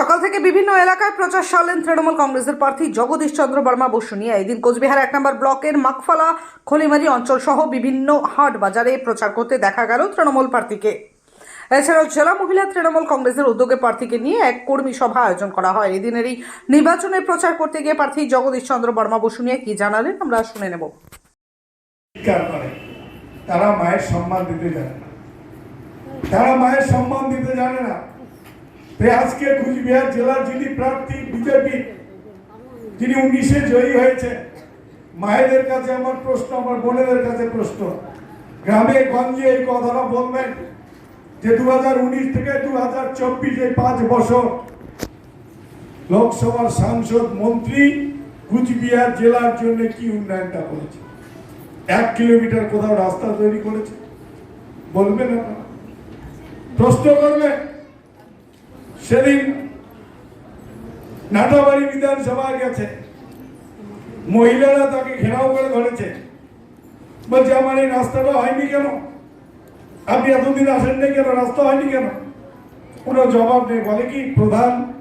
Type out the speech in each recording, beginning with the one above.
সকাল থেকে বিভিন্ন এলাকায় প্রচার সারলেন তৃণমূল কংগ্রেসের প্রার্থী জগদীশ চন্দ্র বর্মা বসুনিয়া এদিন কোচবিহার এক নম্বর ব্লকের মাকফালা, খলিমারি অঞ্চল সহ বিভিন্ন হাট বাজারে প্রচার করতে দেখা গেল তৃণমূল প্রার্থীকে। এছাড়াও জেলা মহিলা তৃণমূল কংগ্রেসের উদ্যোগে প্রার্থীকে নিয়ে এক কর্মী সভা আয়োজন করা হয়। এদিনের এই নির্বাচনে প্রচার করতে গিয়ে প্রার্থী জগদীশ চন্দ্র বর্মা বসুনিয়া কি জানালেন আমরা শুনে নেব। তারা মায়ের সম্মান দিতে জানে না। তারা মায়ের সম্মান দিতে জানে না। আজকে কুচবিহার জেলার যিনি প্রার্থী বিজেপি যিনি উনিশে জয়ী হয়েছে মায়েদের কাছে আমার প্রশ্ন, আমার বোনেদের কাছে প্রশ্ন। গ্রামে গঞ্জে এই কথাটা বলবেন যে দু হাজার উনিশ থেকে দু হাজার চব্বিশ পাঁচ বছর লোকসভার সাংসদ মন্ত্রী কুচবিহার জেলার জন্য কি উন্নয়নটা করেছে? এক কিলোমিটার কোথাও রাস্তা তৈরি করেছে? বলবেন আপনারা? প্রশ্ন করবেন? সেদিন নাটাবাড়ি বিধানসভায় গেছে। মহিলারা তাকে ঘেরাও করে ধরেছে। বলছে, আমার এই রাস্তাটা হয়নি কেন? আপনি এতদিন আসেননি কেন? রাস্তা হয়নি কেন? কোনো জবাব নেই। বলে কি, প্রধান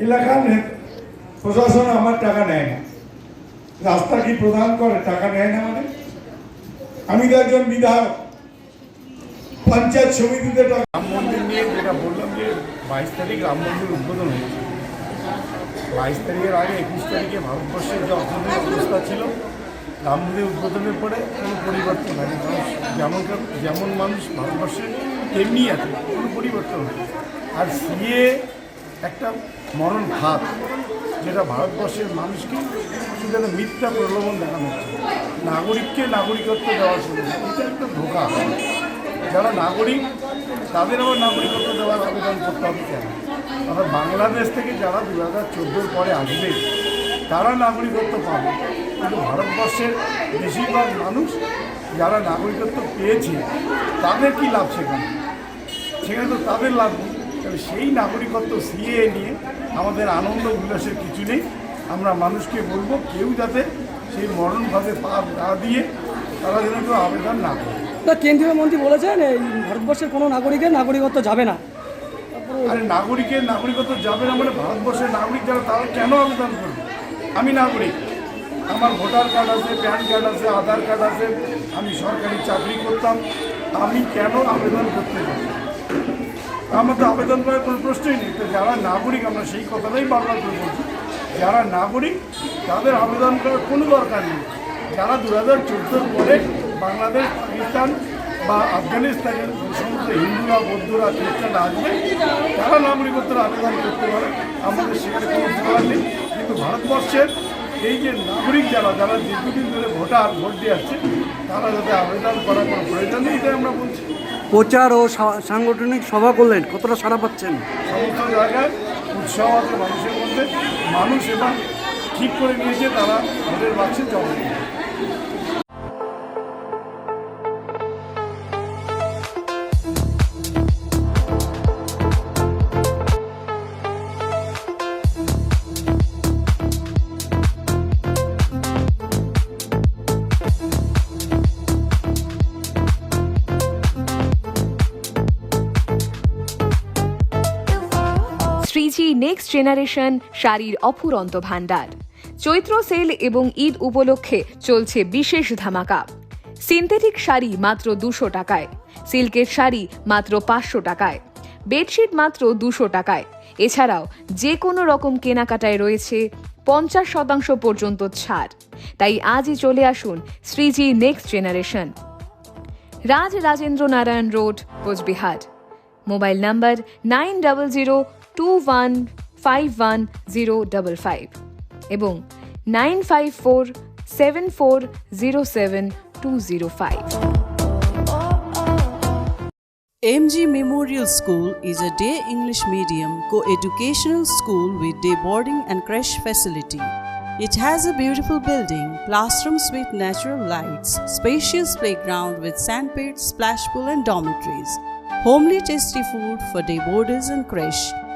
এলাকার প্রশাসন আমার টাকা নেয় না। রাস্তা কি প্রদান করে? টাকা নেয় না মানে? আমি তো একজন বিধায়ক। পঞ্চায়েত সমিতিতে রাম মন্দির নিয়ে যেটা বললাম যে বাইশ তারিখ রাম মন্দির উদ্বোধন হয়েছে। বাইশ তারিখের আগে একুশ তারিখে ভারতবর্ষের যে অর্থনৈতিক অবস্থা ছিল, রাম মন্দির উদ্বোধনের পরে কোনো পরিবর্তন হয়নি। মানুষ যেমন যেমন মানুষ ভারতবর্ষে, তেমনি আছে কোনো পরিবর্তন হয়নি। আর সিএ একটা মরণ ভাত যেটা ভারতবর্ষের মানুষকে শুধু মিথ্যা প্রলোভন দেখানো হচ্ছে। নাগরিককে নাগরিকত্ব দেওয়ার জন্য এটা একটা ধোকা। যারা নাগরিক, তাদের আবার নাগরিকত্ব দেওয়ার আবেদন করতে হবে কেন? অর্থাৎ বাংলাদেশ থেকে যারা দু হাজার চোদ্দোর পরে আসবে, তারা নাগরিকত্ব পাবে। কিন্তু ভারতবর্ষের বেশিরভাগ মানুষ যারা নাগরিকত্ব পেয়েছে, তাদের কি লাভ সেখানে? সেখানে তো তাদের লাভ নেই। তবে সেই নাগরিকত্ব সিএ নিয়ে আমাদের আনন্দ উল্লাসের কিছু নেই। আমরা মানুষকে বলব, কেউ যাতে সেই মরণভাবে পা দিয়ে তারা যেন কেউ আবেদন না করে। না, কেন্দ্রীয় মন্ত্রী বলেছেন, এই ভারতবর্ষের কোনো নাগরিকের নাগরিকত্ব যাবে না। নাগরিকের নাগরিকত্ব যাবে না মানে ভারতবর্ষের নাগরিক যারা, তারা কেন আবেদন করবে? আমি নাগরিক। আমার ভোটার কার্ড আছে, প্যান কার্ড আছে, আধার কার্ড আছে, আমি সরকারি চাকরি করতাম, আমি কেন আবেদন করতে যাব আমার তো আবেদন করার কোনো প্রশ্নই নেই। তো যারা নাগরিক, আমরা সেই কথাটাই বারবার করে বলছি। যারা নাগরিক, তাদের আবেদন করার কোনো দরকার নেই। যারা দু হাজার চোদ্দোর পরে বাংলাদেশ পাকিস্তান বা আফগানিস্তানের সমস্ত হিন্দুরা বৌদ্ধরা খ্রিস্টানরা আসবে তারা নাগরিকত্বের আবেদন করতে পারে। আমাদের সেখানে কোনো বলার নেই। কিন্তু ভারতবর্ষের এই যে নাগরিক যারা যারা দীর্ঘদিন ধরে ভোটার ভোট দিয়ে আসছে তারা যাতে আবেদন করার কোনো প্রয়োজন নেই এটাই আমরা বলছি। প্রচার ও সাংগঠনিক সভা করলেন কতটা সারা পাচ্ছেন? সমস্ত জায়গায় উৎসাহ আছে মানুষের মধ্যে। মানুষ এবার ঠিক করে নিয়েছে তারা ভোটের বাক্সে জমা নেক্সট জেনারেশন শাড়ির অফুরন্ত ভাণ্ডার। চৈত্র সেল এবং ঈদ উপলক্ষে চলছে বিশেষ ধামাকা। সিনথেটিক শাড়ি মাত্র দুশো টাকায় সিল্কের শাড়ি মাত্র পাঁচশো টাকায় বেডশিট মাত্র দুশো টাকায়। এছাড়াও যে কোনো রকম কেনাকাটায় রয়েছে পঞ্চাশ শতাংশ পর্যন্ত ছাড়। তাই আজই চলে আসুন Shreeji next generation Raj Rajendra Narayan road, Cooch Behar. Mobile number nine double zero Two one five one zero double five এবং nine five four seven four zero seven two zero five MG Memorial School is a day English medium co educational school with day boarding and creche facility. It has a beautiful building, classrooms with natural lights, spacious playground with sandpits, splash pool, and dormitories. Homely tasty food for day boarders and creche.